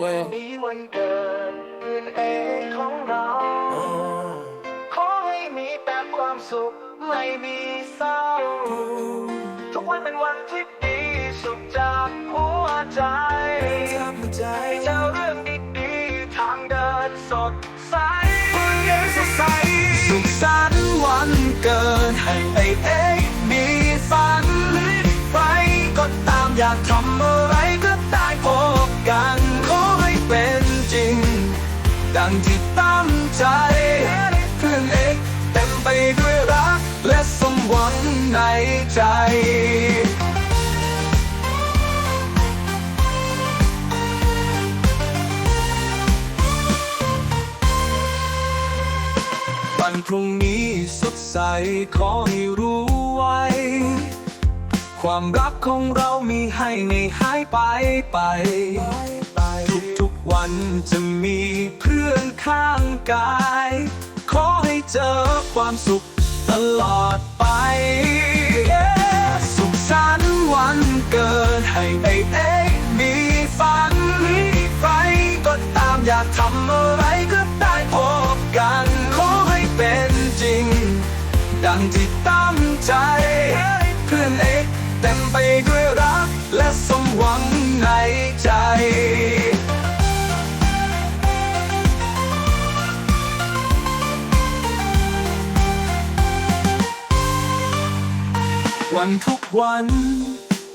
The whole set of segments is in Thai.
Well, มีวันเกิดเดือนเอกของเรา uh, ขอให้มีแต่ความสุขไม่มีเศร้า ทุกวันเป็นวันที่ดีสุขจากหัวใจทำใจเจ้าเรื่องดี ดังที่ตั้งใจเพื่อนเอกเต็มไปด้วยรัก และสมหวังในใจวันพรุ่งนี้สดใสขอให้รู้ไว้ ความรักของเรามีให้ไม่หายไปไป ทุกๆวันจะมีเพื่อ ข้างกาย ขอให้เจอความสุขตลอดไป สุขสันต์วันเกิดให้ไอเอกมีฝันใครก็ตามอยากทำอะไรก็ได้พบกัน ขอให้เป็นจริง ดังที่ตั้งใจ เพื่อนเอกเต็มไปด้วยรัก วันทุกวัน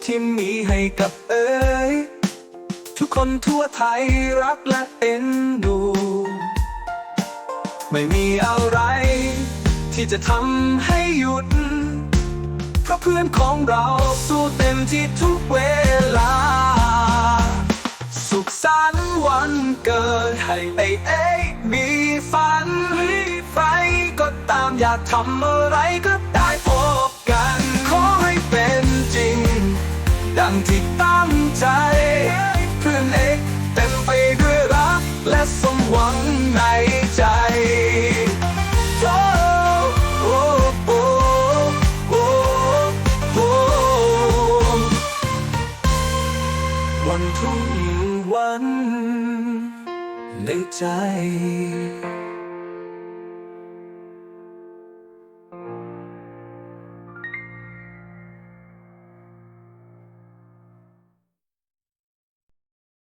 ที่มีให้กับเอ๋ยทุกคนทั่วไทยรักและเอ็นดู ไม่มีอะไร ที่จะทำให้หยุด เพราะเพื่อนของเราสู้เต็มที่ทุกเวลา สุขสันต์วันเกิดให้ไอเอกมีฝันใครก็ตามอยากทำอะไรก็ได้ ที่ตั้งใจ เพื่อนเอกเต็มไปด้วยรัก และสมหวังในใจวันทุกวันในใจ